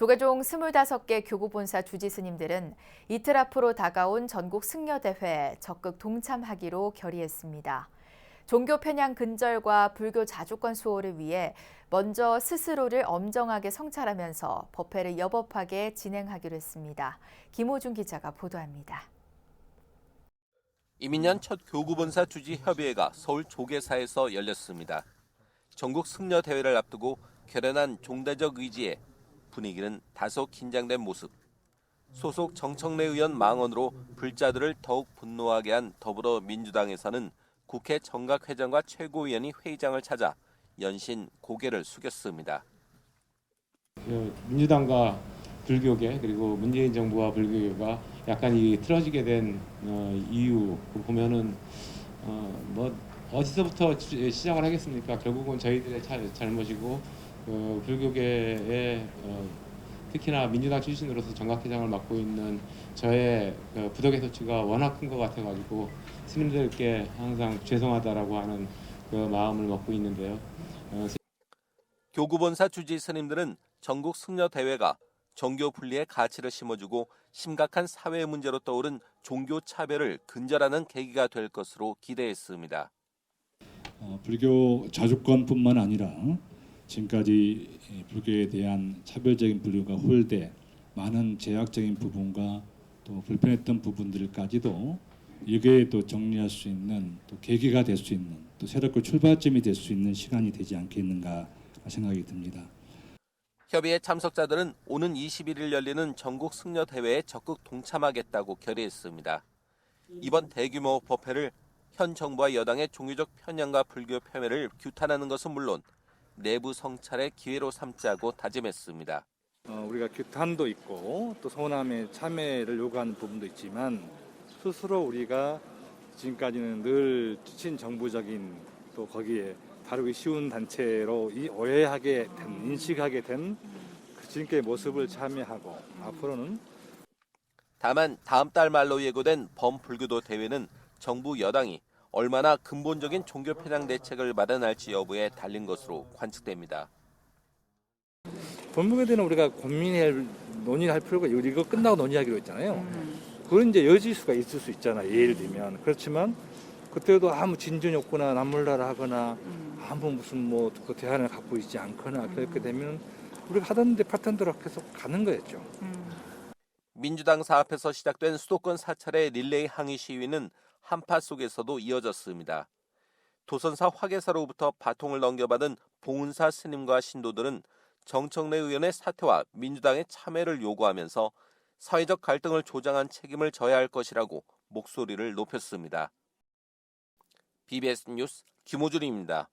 조계종 25개 교구본사 주지 스님들은 이틀 앞으로 다가온 전국 승려대회에 적극 동참하기로 결의했습니다. 종교 편향 근절과 불교 자주권 수호를 위해 먼저 스스로를 엄정하게 성찰하면서 법회를 여법하게 진행하기로 했습니다. 김호준 기자가 보도합니다. 이민년 첫 교구본사 주지 협의회가 서울 조계사에서 열렸습니다. 전국 승려 대회를 앞두고 결연한 종대적 의지에 분위기는 다소 긴장된 모습. 소속 정청래 의원 망언으로 불자들을 더욱 분노하게 한 더불어민주당에서는 국회 정각회장과 최고위원이 회의장을 찾아 연신 고개를 숙였습니다. 그 민주당과 불교계 그리고 문재인 정부와 불교계가 약간 이 틀어지게 된 어, 이유 그 보면은 어, 뭐 어디서부터 시- 시작을 하겠습니까? 결국은 저희들의 차- 잘못이고 그 불교계의 어, 특히나 민주당 출신으로서 정각회장을 맡고 있는 저의 그 부덕의 소치가 워낙 큰 것 같아가지고 스님들께 항상 죄송하다라고 하는 그 마음을 먹고 있는데요. 어, 교구본사 주지 스님들은 전국 승려 대회가 종교 분리의 가치를 심어주고 심각한 사회 문제로 떠오른 종교 차별을 근절하는 계기가 될 것으로 기대했습니다. 어, 불교 자주권뿐만 아니라 지금까지 이 불교에 대한 차별적인 분류가 홀대 많은 제약적인 부분과 또 불편했던 부분들까지도 이게 또 정리할 수 있는 또 계기가 될 수 있는 또 새롭게 출발점이 될 수 있는 시간이 되지 않겠는가 생각이 듭니다. 협의회 참석자들은 오는 21일 열리는 전국 승려 대회에 적극 동참하겠다고 결의했습니다. 이번 대규모 법회를 현 정부와 여당의 종교적 편향과 불교 폄훼를 규탄하는 것은 물론 내부 성찰의 기회로 삼자고 다짐했습니다. 어, 우리가 규탄도 있고 또 서운함에 참여를 요구하는 부분도 있지만 스스로 우리가 지금까지는 늘 친정부적인 또 거기에 다루기 쉬운 단체로 이 오해하게 된 인식하게 된 그 지금까지 모습을 참여하고 앞으로는 다만 다음 달 말로 예고된 범불교도 대회는 정부 여당이 얼마나 근본적인 종교 편향 대책을 마련할지 여부에 달린 것으로 관측됩니다. 본문에 대해는 우리가 고민할 논의할 필요가 이거 끝나고 논의하기로 했잖아요. 그런 이제 여질 수가 있을 수 있잖아. 예를 들면 그렇지만 그때도 아무 진전이 없거나 남몰라라 하거나 아무 무슨 뭐 그 대안을 갖고 있지 않거나 그렇게 되면 우리가 하던데 파탄대로 계속 가는 거였죠. 민주당 사앞에서 시작된 수도권 사찰의 릴레이 항의 시위는 한파 속에서도 이어졌습니다. 도선사 화계사로부터 바통을 넘겨받은 봉은사 스님과 신도들은 정청래 의원의 사퇴와 민주당의 참여를 요구하면서 사회적 갈등을 조장한 책임을 져야 할 것이라고 목소리를 높였습니다. BBS 뉴스 김호준입니다.